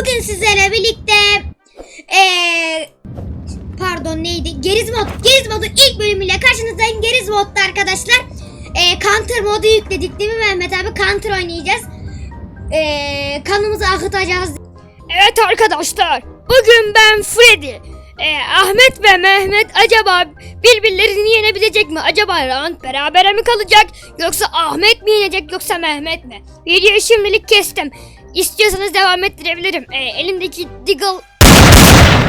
bugün sizlerle birlikte eee pardon neydi? Geriz mod. İlk bölümüyle karşınızdayım. Geriz modda arkadaşlar. Eee Counter modu yükledik değil mi Mehmet abi? Counter oynayacağız. Eee kanımızı akıtacağız. Evet arkadaşlar, bugün ben Freddy. Ee, Ahmet ve Mehmet acaba birbirlerini yenebilecek mi? Acaba round berabere mi kalacak? Yoksa Ahmet mi yenecek yoksa Mehmet mi? Videoyu şimdilik kestim. İstiyorsanız devam ettirebilirim. Ee, elimdeki Deagle...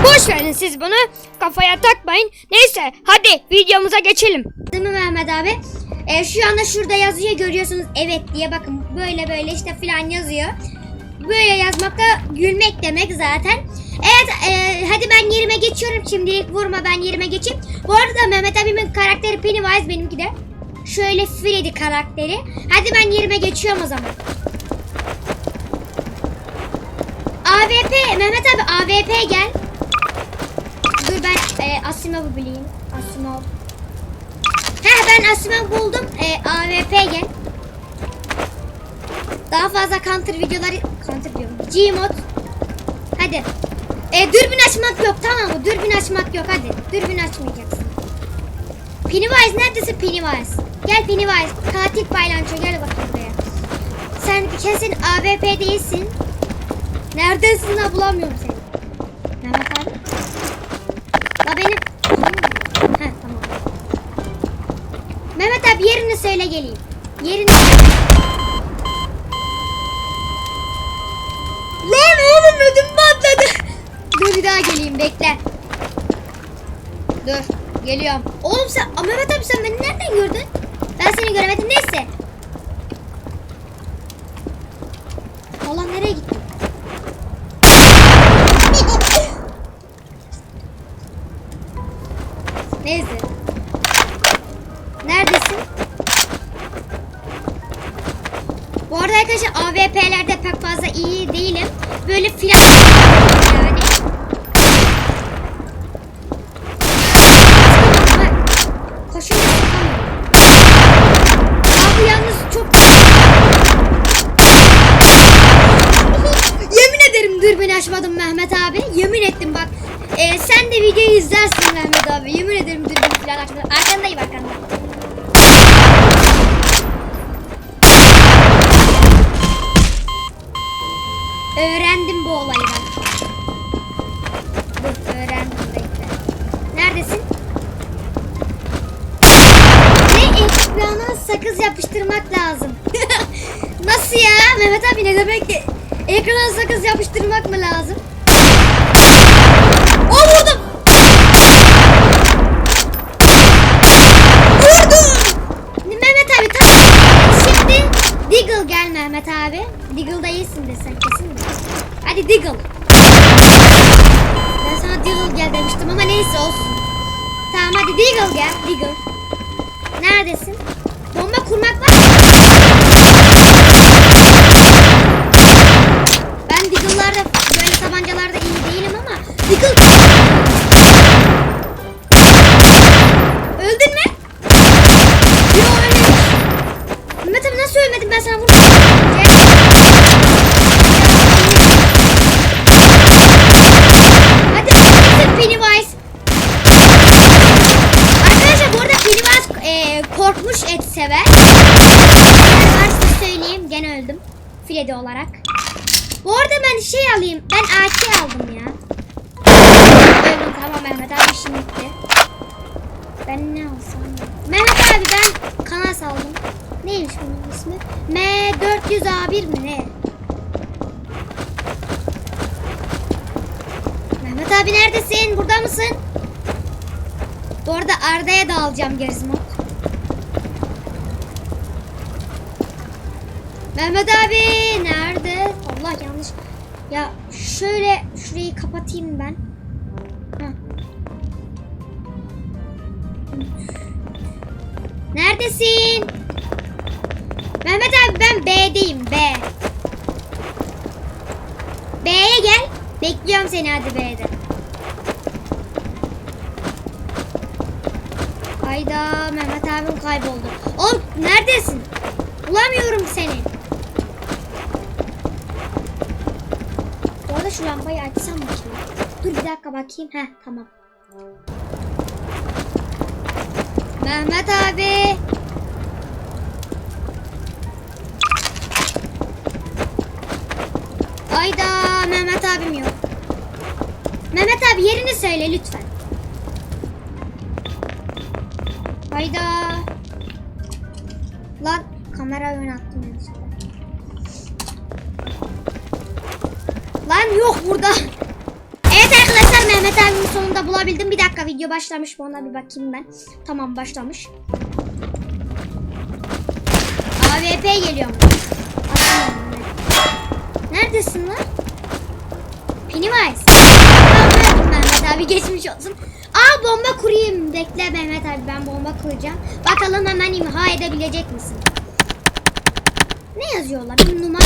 Boş verin siz bunu. Kafaya takmayın. Neyse hadi videomuza geçelim. Değil mi Mehmet abi? Eee, şu anda şurada yazıyor görüyorsunuz. Evet diye bakın böyle böyle işte filan yazıyor. Böyle yazmak da gülmek demek zaten. Evet e, hadi ben yerime geçiyorum şimdilik vurma ben yerime geçeyim. Bu arada Mehmet abimin karakteri Pennywise benimki de. Şöyle Freddy karakteri. Hadi ben yerime geçiyorum o zaman. AVP Mehmet abi AVP gel. Dur ben e, Asimov'u bileyim. Asimov. He ben Asimov buldum. E, AVP gel. Daha fazla counter videoları diyorum. Gmod. Hadi. E, dürbün açmak yok tamam mı? Dürbün açmak yok hadi. Dürbün açmayacaksın. Pennywise neredesin Pennywise? Gel Pennywise. Katil paylanço gel bakayım buraya. Sen kesin AWP değilsin. Neredesin ha bulamıyorum seni. Mehmet abi. La benim. Heh tamam. Mehmet abi yerini söyle geleyim. Yerini Lan daha geleyim bekle. Dur geliyorum. Oğlum sen Mehmet abi sen beni nereden gördün? Ben seni göremedim neyse. Allah nereye gittin? neyse. Neredesin? Bu arada arkadaşlar AWP'lerde pek fazla iyi değilim. Böyle filan yani. Koşun Abi yalnız çok Yemin ederim dürbünü açmadım Mehmet abi. Yemin ettim bak. Ee, sen de videoyu izlersin Mehmet abi. Yemin ederim dürbünü filan açmadım. Arkandayım arkanda. Öğrendim bu olayı ben. Dur öğrendim bekle. Neredesin? Ne ekrana sakız yapıştırmak lazım. Nasıl ya? Mehmet abi ne demek ki? Ekrana sakız yapıştırmak mı lazım? O. Vurdum. Mehmet abi tamam. Şimdi Diggle Mehmet abi. Diggle'da iyisin de sen kesin mi? Hadi Diggle. Ben sana Diggle gel demiştim ama neyse olsun. Tamam hadi Diggle gel. Diggle. Neredesin? Bomba kurmak var mı? Ben Diggle'larda böyle tabancalarda iyi değilim ama Diggle Öldün mü? Yo ölmedim. Mehmet abi nasıl ölmedim ben sana vurdum. Hadi neredesin Pennywise? Arkadaşlar bu arada Pennywise e, korkmuş et sever. Varsa söyleyeyim gene öldüm. Freddy olarak. Bu arada ben şey alayım. Ben AK aldım ya. Öldüm tamam Mehmet abi işim bitti. Ben ne alsam? Mehmet abi ben kanal aldım. Neymiş bunun ismi? M400A1 mi ne? Mehmet abi neredesin? Burada mısın? Bu arada Arda'ya da alacağım Gerizmok. Mehmet abi nerede? Allah yanlış. Ya şöyle şurayı kapatayım ben. Heh. Neredesin? Mehmet abi ben B'deyim B. B'ye gel. Bekliyorum seni hadi B'de. Hayda Mehmet abim kayboldu. Oğlum neredesin? Bulamıyorum seni. Bu arada şu lambayı açsam bakayım. Dur bir dakika bakayım. Heh tamam. Mehmet abi. Ayda Mehmet abim yok. Mehmet abi yerini söyle lütfen. Hayda. Lan kamera oynattım yanlışlıkla. Lan yok burada. Evet arkadaşlar Mehmet abimin sonunda bulabildim. Bir dakika video başlamış mı ona bir bakayım ben. Tamam başlamış. AWP geliyor mu? Neredesin lan? Pennywise. Tamam, Mehmet abi geçmiş olsun. Aa bomba kurayım. Bekle Mehmet abi ben bomba kuracağım. Bakalım hemen imha edebilecek misin? Ne yazıyorlar? Bir numara.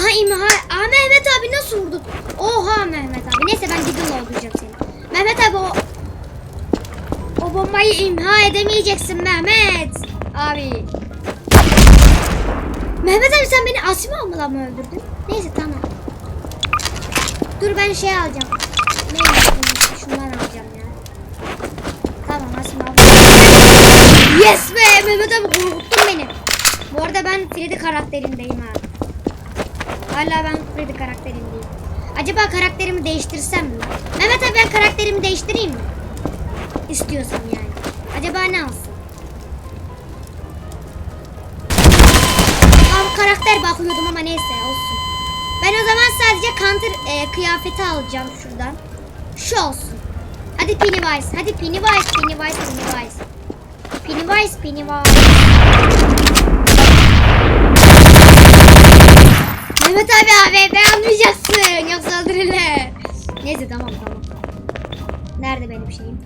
Aha imha. Aa Mehmet abi nasıl vurdu? Oha Mehmet abi. Neyse ben Diggle'la öldüreceğim seni. Mehmet abi o o bombayı imha edemeyeceksin Mehmet. Abi. Mehmet abi sen beni Asma abla mı öldürdün? Neyse tamam. Dur ben şey alacağım. Ne yapayım? Şundan alacağım ya. Tamam Asma abla. Yes be Mehmet abi korkuttun beni. Bu arada ben Freddy karakterindeyim ha. Hala ben Freddy karakterindeyim. Acaba karakterimi değiştirsem mi? Mehmet abi ben karakterimi değiştireyim mi? İstiyorsam yani. Acaba ne alsın? Tam karakter bakıyordum ama neyse olsun. Ben o zaman sadece counter e, kıyafeti alacağım şuradan. Şu olsun. Hadi Pennywise. Hadi Pennywise, Pennywise, Pennywise. Pennywise, Pennywise. Mehmet abi abi ben almayacaksın. Yoksa öldürürler. Neyse tamam tamam. Nerede benim şeyim?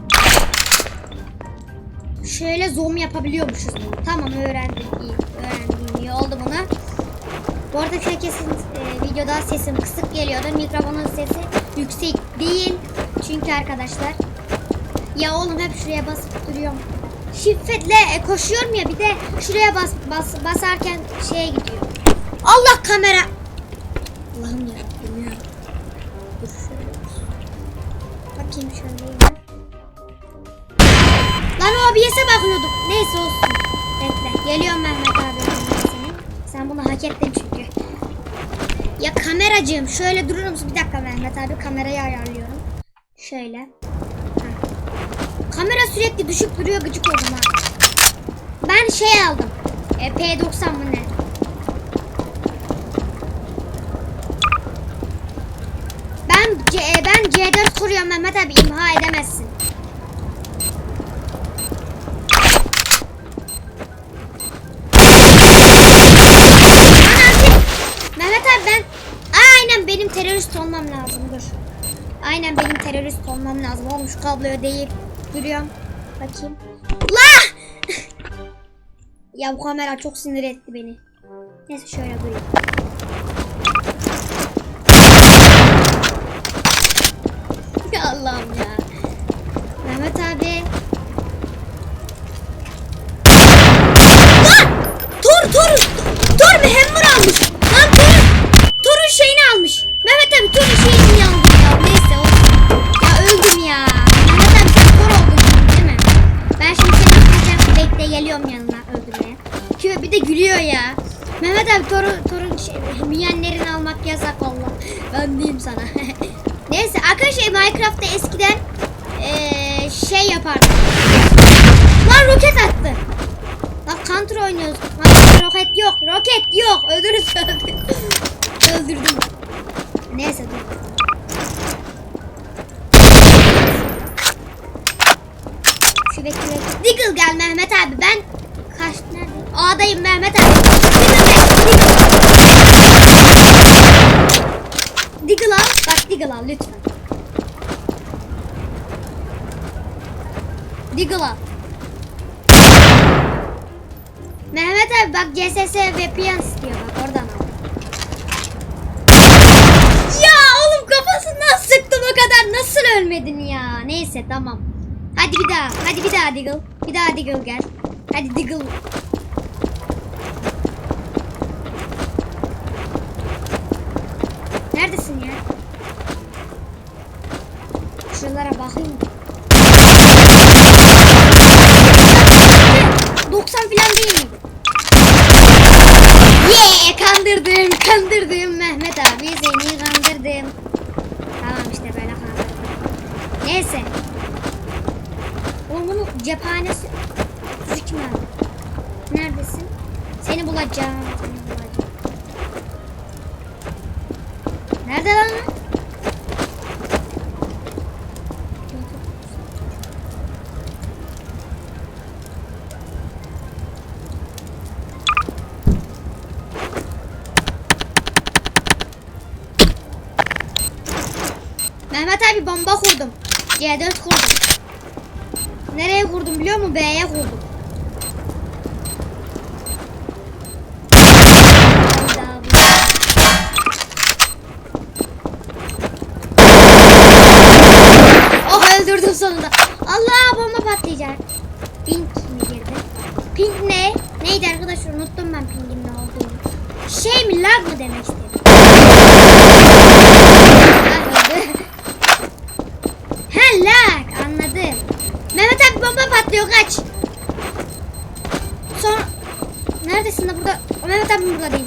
Şöyle zoom yapabiliyormuşuz. Tamam öğrendim iyi. Öğrendim iyi oldu buna. Bu arada şu kesin e, videoda sesim kısık geliyordu. Mikrofonun sesi yüksek değil. Çünkü arkadaşlar. Ya oğlum hep şuraya basıp duruyorum. Şifretle e, koşuyorum ya bir de şuraya bas, bas basarken şeye gidiyor. Allah kamera. OBS'e bakıyordum. Neyse olsun. Bekle. Geliyorum Mehmet abi. Seni. Sen bunu hak ettin çünkü. Ya kameracığım şöyle durur musun? Bir dakika Mehmet abi kamerayı ayarlıyorum. Şöyle. Heh. Kamera sürekli düşüp duruyor gıcık oldum ha. Ben şey aldım. E, P90 mı ne? Ben C, e, ben C4 kuruyorum Mehmet abi imha edemezsin. Terörist olmam lazım dur. Aynen benim terörist olmam lazım. Oğlum şu kabloyu deyip duruyorum. Bakayım. La! ya bu kamera çok sinir etti beni. Neyse şöyle durayım. Ya Allah'ım ya. Mehmet abi. Roket attı. Lan counter oynuyoruz. Roket yok. Roket yok. Öldürürüz. Öldürdüm. Neyse dur. Şu bekle. Diggle gel Mehmet abi. Ben kaç nerede? A'dayım Mehmet abi. Diggle. Diggle al. Bak Diggle al lütfen. Diggle al. Mehmet abi bak CSS VPN istiyor bak oradan al. Ya oğlum kafasından sıktım o kadar nasıl ölmedin ya? Neyse tamam. Hadi bir daha. Hadi bir daha Diggle. Bir daha Diggle gel. Hadi Diggle. Neredesin ya? Şuralara bakayım. 90 falan değil miydi? Yeah! Kandırdım, kandırdım Mehmet abi seni kandırdım. Tamam işte böyle kandırdım. Neyse. Oğlum bunun cephanesi... Zikme Neredesin? Seni bulacağım. Seni bulacağım. Nerede lan? Abi bomba kurdum. C4 kurdum. Nereye kurdum biliyor musun? B'ye kurdum. Oh öldürdüm sonunda. Allah bomba patlayacak. Pink mi girdi? Pink ne? Neydi arkadaşlar unuttum ben pink'in ne olduğunu. Şey mi lag mı demek istedim. Lag anladım. Mehmet abi bomba patlıyor kaç. Son Neredesin de burada? O Mehmet abi burada değil.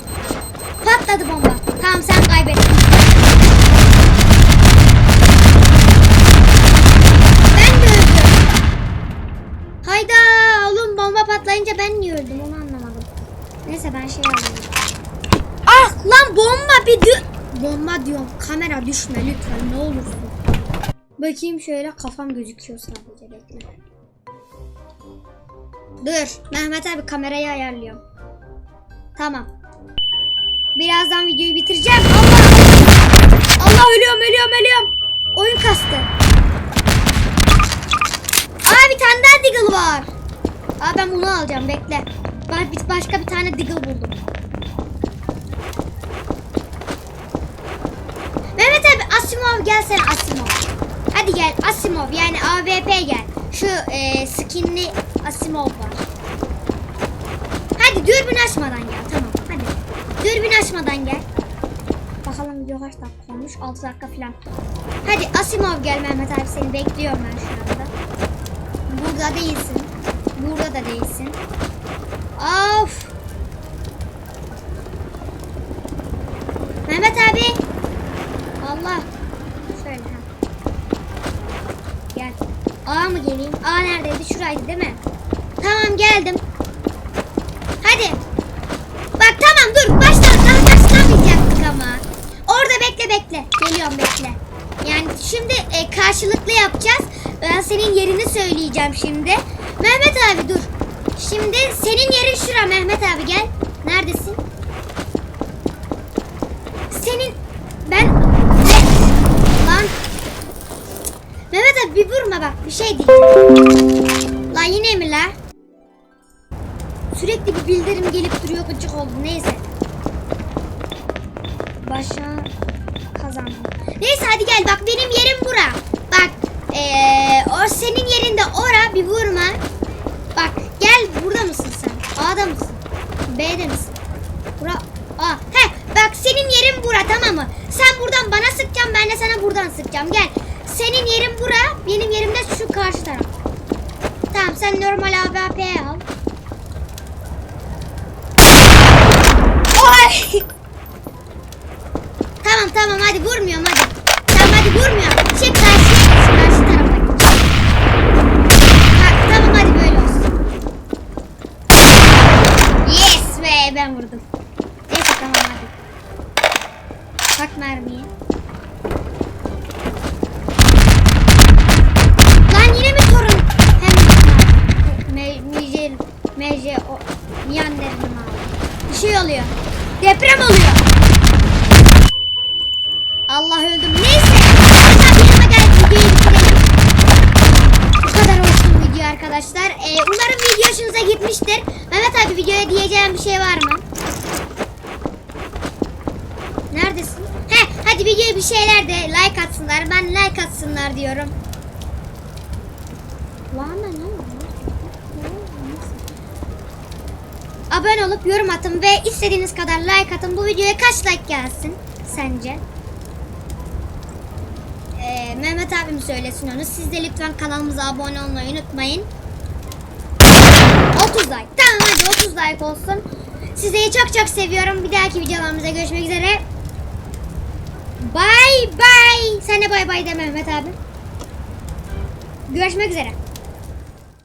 Patladı bomba. Tamam sen kaybettin. Ben de öldüm. Hayda oğlum bomba patlayınca ben niye öldüm onu anlamadım. Neyse ben şey alayım. Ah lan bomba bir dü... Bomba diyorum kamera düşme lütfen ne olursun. Bakayım şöyle kafam gözüküyor sadece bekle. Dur Mehmet abi kamerayı ayarlıyorum. Tamam. Birazdan videoyu bitireceğim. Allah! Asimov yani AVP gel. Şu e, skinli Asimov var. Hadi dürbün açmadan gel tamam hadi. Dürbün açmadan gel. Bakalım video kaç dakika olmuş? 6 dakika falan. Hadi Asimov gel Mehmet abi seni bekliyorum ben şu anda. Burada değilsin. Burada da değilsin. Of. Mehmet abi. Geleyim? A neredeydi? Şuraydı değil mi? Tamam geldim. Hadi. Bak tamam dur. Baştan daha başlamayacaktık ama. Orada bekle bekle. Geliyorum bekle. Yani şimdi e, karşılıklı yapacağız. Ben senin yerini söyleyeceğim şimdi. Mehmet abi dur. Şimdi senin yerin şura Mehmet abi gel. Neredesin? Vurma bak bir şey diyeceğim. Lan yine mi la? Sürekli bir bildirim gelip duruyor gıcık oldu neyse. Başa kazandım. Neyse hadi gel bak benim yerim bura. Bak ee, o senin yerinde ora bir vurma. Bak gel burada mısın sen? A'da mısın? B'de misin? Bura A. He bak senin yerin bura tamam mı? Sen buradan bana sıkacaksın ben de sana buradan sıkacağım. Gel. Senin yerin bura benim yerim de şu karşı taraf. Tamam sen normal AWP al. Oy! Tamam tamam hadi vurmuyorum hadi. Tamam hadi vurmuyorum. Şey karşıya geç karşı tarafa. Ha, tamam hadi böyle olsun. Yes be ben vurdum. Neyse tamam hadi. Tak mermiyi. Mece, o, miyanderini aldı. Bir şey oluyor. Deprem oluyor. Allah öldüm. Neyse. Yanıma gel videoyu. Bu kadar olsun video arkadaşlar. Ee, umarım video hoşunuza gitmiştir. Mehmet abi videoya diyeceğim bir şey var mı? Neredesin? He, hadi videoya bir şeyler de like atsınlar. Ben like atsınlar diyorum. Lan ne oldu? Abone olup yorum atın ve istediğiniz kadar like atın. Bu videoya kaç like gelsin sence? Ee, Mehmet abim söylesin onu. Siz de lütfen kanalımıza abone olmayı unutmayın. 30 like. Tamam hadi 30 like olsun. Sizleri çok çok seviyorum. Bir dahaki videolarımızda görüşmek üzere. Bye bye. Sen de bye bye de Mehmet abi. Görüşmek üzere.